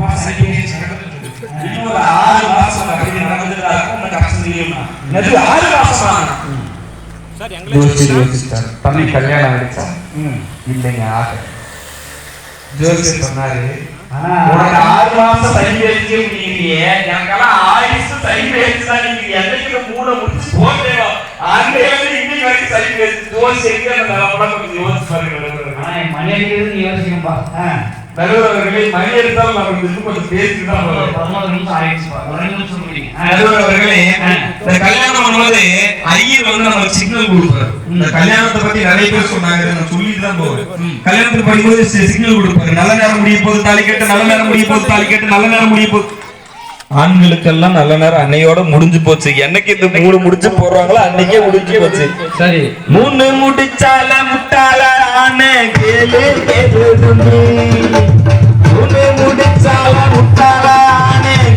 மாசம் இன்னும் ஒரு ஆறு மாசம் அந்த நடந்துட்டா இருக்கும், தெரியுமா? ஆறு மாசமா? ஜோசியர் யோசிச்சார் தம்பி கல்யாணம் ஆயிடுச்சா இல்லைங்க ஆக ஜோசியர் சொன்னாரு உனக்கு ஆறு மாசம் சனி வச்சு நீங்க எனக்கெல்லாம் ஆயுசு சனி வச்சு நீங்க என்னைக்கு மூணு முடிச்சு போட்டேன் அன்னையில இன்னைக்கு வரைக்கும் சனி வச்சு தோசை அந்த நிலமெல்லாம் யோசிச்சு பாருங்க ஆனா யோசிக்கும்பா நடுவர்களே மணி எடுத்தாலும் நம்ம இன்னும் கொஞ்சம் பேசிட்டு தான் போறோம் பதினோரு நிமிஷம் ஆயிடுச்சுப்பா ஒரு நிமிஷம் முடியும் நடுவர் அவர்களே இந்த கல்யாணம் பண்ணும்போது ஐயர் வந்து நம்ம சிக்னல் கொடுப்பாரு. இந்த கல்யாணத்தை பத்தி நிறைய பேர் சொன்னாங்க நான் சொல்லிட்டு தான் போவேன். கல்யாணத்துக்கு படிக்கும்போது சிக்னல் கொடுப்பாரு. நல்ல நேரம் முடிய போது தாலி கட்டு நல்ல நேரம் முடிய போது தாலி கட்டு நல்ல நேரம் முடிய போது ஆண்களுக்கெல்லாம் நல்ல நேரம் அன்னையோட முடிஞ்சு போச்சு. என்னைக்கு இந்த மூணு முடிச்சு போடுறாங்களோ அன்னைக்கே முடிஞ்சு போச்சு. சரி. மூணு முடிச்சால முட்டாள ஆன கேளு கேளு தம்பி மூணு முடிச்சால முட்டாள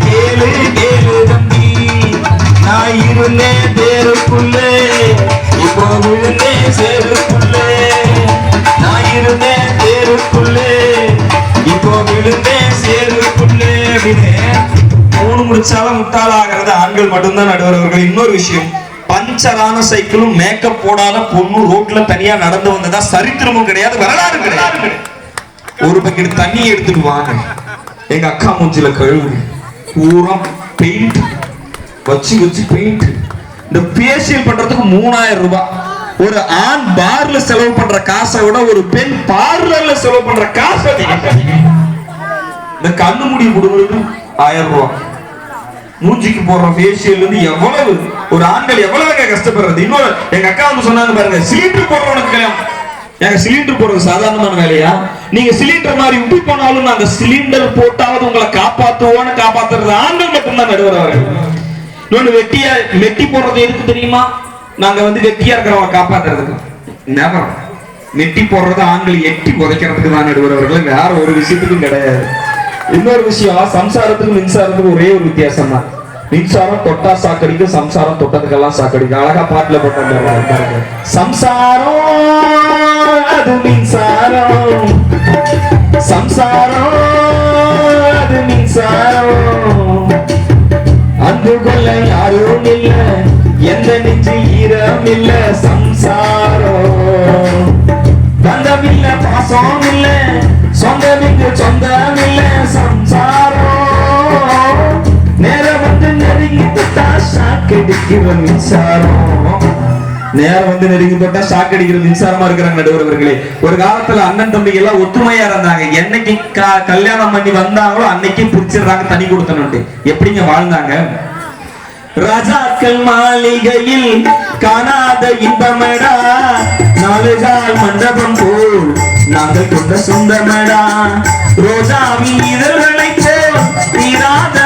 கேளு கேளு தம்பி நான் இருந்தேன் தேருக்குள்ளே இப்போ விழுந்தேன் சேருக்குள்ளே. நான் இருந்தேன் தேருக்குள்ளே இப்போ விழுந்தேன் சேருக்குள்ளே. அப்படின்னு மூணு முடிச்சாலும் முட்டாளாகிறது ஆண்கள் மட்டும்தான் நடுவர் அவர்கள். இன்னொரு விஷயம் பஞ்சரான சைக்கிளும் மேக்கப் போடாத பொண்ணு ரோட்ல தனியா நடந்து வந்ததா சரித்திரமும் கிடையாது வரலாறு கிடையாது. ஒரு பக்கெட் தண்ணி எடுத்துட்டு வாங்க. எங்க அக்கா மூஞ்சில கழுவு பூரா பெயிண்ட் வச்சு வச்சு பெயிண்ட் இந்த பேசியல் பண்றதுக்கு மூணாயிரம் ரூபாய் ஒரு ஆண் பார்ல செலவு பண்ற காசை விட ஒரு பெண் பார்லர்ல செலவு பண்ற காசை அதிகம். இந்த கண்ணு முடி முடுவது ஆயிரம் ரூபாய் மூஞ்சிக்கு போடுற ஃபேஷியல் இருந்து எவ்வளவு? ஒரு ஆண்கள் எவ்வளவு கஷ்டப்படுறது? இன்னொரு எங்க அக்கா வந்து சொன்னாங்க பாருங்க சிலிண்டர் போடுறவனுக்கு கல்யாணம். எங்க சிலிண்டர் போடுறது சாதாரணமான வேலையா? நீங்க சிலிண்டர் மாதிரி உப்பி போனாலும் நாங்க சிலிண்டர் போட்டாவது உங்களை காப்பாத்துவோன்னு காப்பாத்துறது ஆண்கள் மட்டும்தான் நடுவர் அவர்கள் இன்னொன்னு வெட்டியா வெட்டி போடுறது எதுக்கு தெரியுமா? நாங்க வந்து வெட்டியா இருக்கிறவங்க காப்பாத்துறதுக்கு. Never. நெட்டி போடுறது ஆண்கள் எட்டி உதைக்கிறதுக்கு தான் நடுவரவர்கள். வேற ஒரு விஷயத்துக்கும் கிடையாது. இன்னொரு விஷயம் சம்சாரத்துக்கும் மின்சாரத்துக்கும் ஒரே ஒரு வித்தியாசம் தான் மின்சாரம் தொட்டா சாக்கடிக்கு சம்சாரம் தொட்டதுக்கெல்லாம் சாக்கடிக்கு அழகா பாட்டுல போட்டு சம்சாரம் அது மின்சாரம். சம்சாரம் அது மின்சாரம். சாக்கடிக்கிற மின்சாரம். நேரம் வந்து நெருங்கி போட்டா ஷாக் அடிக்கிற மின்சாரமா இருக்கிறாங்க நடுவர்களே ஒரு காலத்துல அண்ணன் தம்பி எல்லாம் ஒற்றுமையா இருந்தாங்க. என்னைக்கு கல்யாணம் பண்ணி வந்தாங்களோ அன்னைக்கு பிரிச்சிடுறாங்க தனி கொடுத்தனுட்டு எப்படிங்க வாழ்ந்தாங்க? ராஜாக்கள் மாளிகையில் காணாத இன்பமடா. நாலு கால் மண்டபம் போல் நாங்கள் கொண்ட சொந்தமடா. ரோஜாவின் இதழ்களை போல் தீராத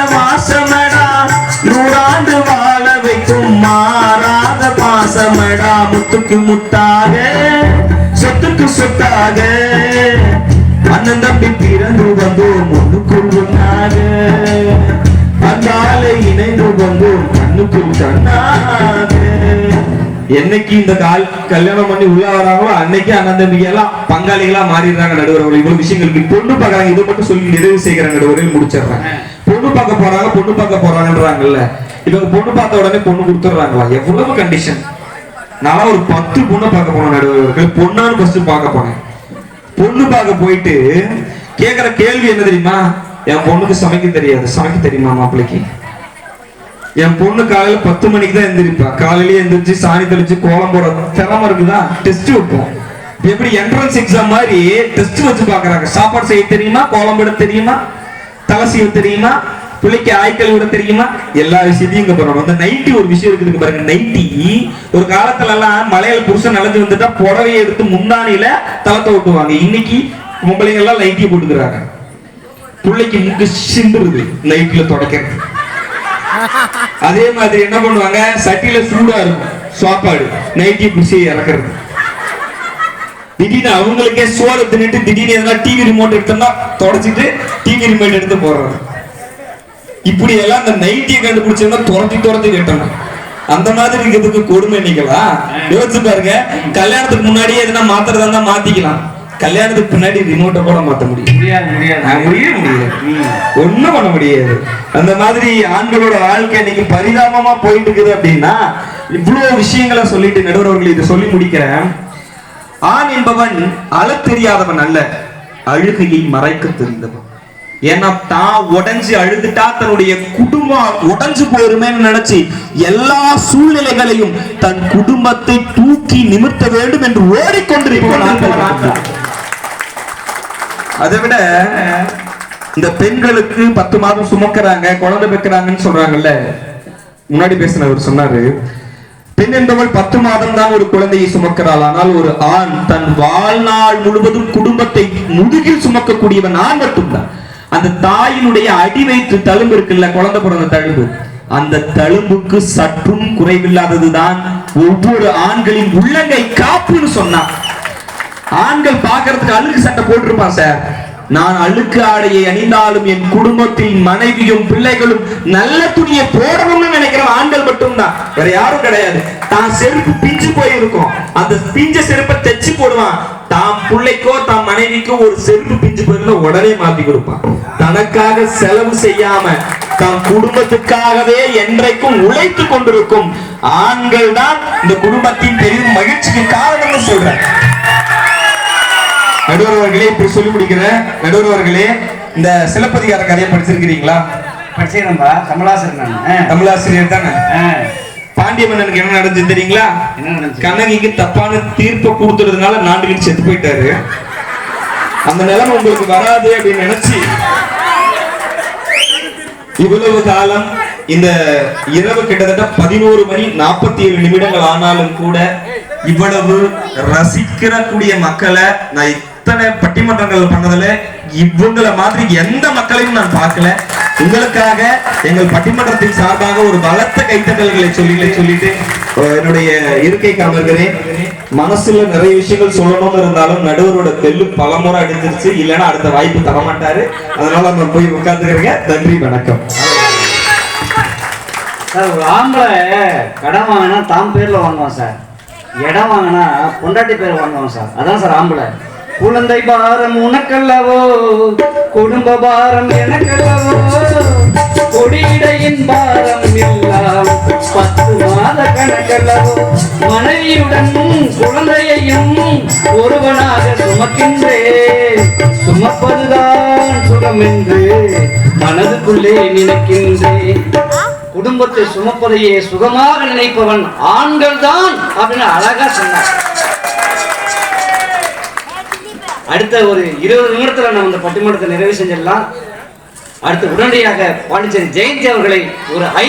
முத்துக்கு முத்தாக சொத்துக்கு சொத்தாக. அண்ணன் தம்பி பிறந்து வந்தோம் ஒண்ணுக்குள் ஒண்ணாக. அந்தால இணைந்து வந்தோம் கண்ணுக்குள் கண்ணாக. என்னைக்கு இந்த கால் கல்யாணம் பண்ணி உள்ள வராங்களோ அன்னைக்கு அண்ணன் தம்பிங்க எல்லாம் பங்காளிகளா மாறிடுறாங்க நடுவர்கள் இவ்வளவு விஷயங்களுக்கு பொண்ணு பார்க்கறாங்க. இதை மட்டும் சொல்லி நிறைவு செய்கிறாங்க நடுவர்கள் முடிச்சிடுறாங்க பொண்ணு பார்க்க போறாங்க பொண்ணு பார்க்க போறாங்கன்றாங்கல்ல. இவங்க பொண்ணு பார்த்த உடனே பொண்ணு கொடுத்துட்றாங்களா? எவ்வளவு கண்டிஷன் நான் ஒரு பத்து பொண்ணை பார்க்க போனேன் நடுவர்கள் பொண்ணான்னு ஃபர்ஸ்ட் பார்க்க போனேன். பொண்ணு பார்க்க போயிட்டு கேக்குற கேள்வி என்ன தெரியுமா? என் பொண்ணுக்கு சமைக்க தெரியாது. சமைக்க தெரியுமா மாப்பிள்ளைக்கு? என் பொண்ணு காலையில பத்து மணிக்கு தான் எந்திரிப்பா. காலையிலேயே எந்திரிச்சு சாணி தெளிச்சு கோலம் போட திறமை இருக்குதா? டெஸ்ட் வைப்போம். எப்படி என்ட்ரன்ஸ் எக்ஸாம் மாதிரி டெஸ்ட் வச்சு பாக்குறாங்க சாப்பாடு செய்ய தெரியுமா? கோலம் போட தெரியுமா? தலை செய்ய தெரியுமா? பிள்ளைக்கு ஆய்க்கல் விட தெரியுமா? எல்லா விஷயத்தையும் இங்க போறோம் அந்த நைட்டி ஒரு விஷயம் இருக்குது பாருங்க. Nighty e. ஒரு காலத்துல எல்லாம் மலையில புருஷன் நடந்து வந்துட்டா புடவையை எடுத்து முந்தானில தளத்தை ஓட்டுவாங்க இன்னைக்கு பொம்பளைங்க எல்லாம் நைட்டி போட்டுக்கிறாங்க. பிள்ளைக்கு முக்கு சிந்துருது நைட்ல தொடக்கிறது. அதே மாதிரி என்ன பண்ணுவாங்க? சட்டியில சூடா இருக்கும். சாப்பாடு. நைட்டி பிடிச்சி இறக்குறது. திடீர்னு அவங்களுக்கே சோறு தின்னுட்டு திடீர்னு எதனா டிவி ரிமோட் எடுத்தோம்னா தொடச்சிட்டு டிவி ரிமோட் எடுத்து போடுறது. இப்படி எல்லாம் இந்த நைட்டியை கண்டுபிடிச்சிருந்தா துரத்தி துரத்தி கட்டணும். அந்த மாதிரி இருக்கிறதுக்கு கொடுமை நீங்களா? யோசிச்சு பாருங்க. கல்யாணத்துக்கு முன்னாடியே எதுனா மாத்துறதா இருந்தா மாத்திக்கலாம். கல்யாணத்துக்கு பின்னாடி ரிமோட்டை கூட மாத்த முடியும் முடியாது ஒண்ணும் பண்ண முடியாது. அந்த மாதிரி ஆண்களோட வாழ்க்கை இன்னைக்கு பரிதாபமா போயிட்டு இருக்குது அப்படின்னா இவ்வளவு விஷயங்களை சொல்லிட்டு நடுவர் அவர்கள் இதை சொல்லி முடிக்கிறேன். ஆண் என்பவன் அழத் தெரியாதவன் அல்ல அழுகையை மறைக்க தெரிந்தவன். ஏன்னா தான் உடைஞ்சு அழுதுட்டா தன்னுடைய குடும்பம் உடைஞ்சு போயிருமேன்னு நினைச்சு எல்லா சூழ்நிலைகளையும் தன் குடும்பத்தை தூக்கி நிமிர்த்த வேண்டும் என்று ஆண்கள் அதை விட இந்த பெண்களுக்கு பத்து மாதம் சுமக்கிறாங்க குழந்தை பெக்கிறாங்கன்னு சொல்றாங்கல்ல. முன்னாடி பேசினவர் சொன்னாரு பெண் என்பவள் பத்து மாதம் தான் ஒரு குழந்தையை சுமக்கிறாள். ஆனால் ஒரு ஆண் தன் வாழ்நாள் முழுவதும் குடும்பத்தை முதுகில் சுமக்கக்கூடியவன் ஆண் மட்டும்தான். அந்த தாயினுடைய அடி வைத்து தழும்பு இருக்குல்ல குழந்தை பிறந்த தழும்பு. அந்த தழும்புக்கு சற்றும் குறைவில்லாததுதான் ஒவ்வொரு ஆண்களின் உள்ளங்கை காப்புன்னு சொன்னான். ஆண்கள் பார்க்கறதுக்கு அழுகு சட்டை போட்டிருப்பான் சார். நான் அழுக்கு ஆடையை அணிந்தாலும் என் குடும்பத்தில் மனைவியும் பிள்ளைகளும் நல்ல துணியை போடணும்னு நினைக்கிற ஆண்கள் மட்டும்தான். வேற யாரும் கிடையாது. தான் செருப்பு பிஞ்சு போயிருக்கும். அந்த பிஞ்ச செருப்பை தைச்சு போடுவான். தாம் பிள்ளைக்கோ தாம் மனைவிக்கோ ஒரு செருப்பு பிஞ்சு போயிருந்தா உடனே மாத்தி கொடுப்பான். தனக்காக செலவு செய்யாம தன் குடும்பத்துக்காகவே என்றைக்கும் உழைத்து கொண்டிருக்கும் ஆண்கள் தான் இந்த குடும்பத்தின் பெரும் மகிழ்ச்சிக்கு காரணம்னு சொல்றேன். நடுவர் அவர்களே இப்படி சொல்லி முடிக்கிறேன் நடுவர் அவர்களே இந்த சிலப்பதிகார கதையை படிச்சிருக்கிறீங்களா? படிச்சுக்கிறேன்பா கமலாசன் நான். தமிழாசிரியர் தானே. பாண்டிய மன்னனுக்கு என்ன நடந்துச்சு தெரியுங்களா? கண்ணகிக்கு தப்பான தீர்ப்பை கொடுத்துறதுனால நாண்டுகிட்டு செத்து போயிட்டாரு. அந்த நிலைமை உங்களுக்கு வராது அப்படின்னு நினைச்சு இவ்வளவு காலம் இந்த இரவு கிட்டத்தட்ட பதினோரு மணி நாற்பத்தி ஏழு நிமிடங்கள் ஆனாலும் கூட இவ்வளவு ரசிக்கிற கூடிய மக்களை நான் இத்தனை பட்டிமன்றங்கள் பண்ணதுல இவங்களை மாதிரி எந்த மக்களையும் நான் பார்க்கல. உங்களுக்காக எங்கள் பட்டிமன்றத்தின் சார்பாக ஒரு பலத்த கைத்தட்டல்களை சொல்லி சொல்லிட்டு என்னுடைய இருக்கைக்கு அமர்கிறேன் மனசுல நிறைய விஷயங்கள் சொல்லணும்னு இருந்தாலும் நடுவரோட பெல்லு பலமுறை அடிஞ்சிருச்சு. இல்லைன்னா அடுத்த வாய்ப்பு தர மாட்டாரு அதனால நான் போய் உட்கார்ந்துக்கிறேங்க. நன்றி வணக்கம். சார் ஒரு ஆம்பளை கடன் வாங்கினா தாம் பேர்ல வாங்குவான் சார். இடம் வாங்கினா பொண்டாட்டி பேர் வாங்குவான் சார். அதான் சார் ஆம்பளை. குழந்தை பாரம் உனக்கல்லவோ? குடும்ப பாரம் எனக்கல்லவோ? கொடியிடையின் பாரம் எல்லாம் பத்து மாத கணக்கல்லவோ? மனைவியுடன் குழந்தையையும் ஒருவனாக சுமக்கின்றேன் சுமப்பதுதான் சுகம் என்று மனதுக்குள்ளே நினைக்கின்றேன் குடும்பத்தை சுமப்பதையே சுகமாக நினைப்பவன் ஆண்கள் தான் அப்படின்னு அழகா சொன்னார். அடுத்த ஒரு இருபது நிமிடத்துல நம்ம இந்த பட்டிமன்றத்தை நிறைவு செஞ்சிடலாம். அடுத்து உடனடியாக பாண்டிச்சேரி ஜெயந்தி அவர்களை ஒரு ஐ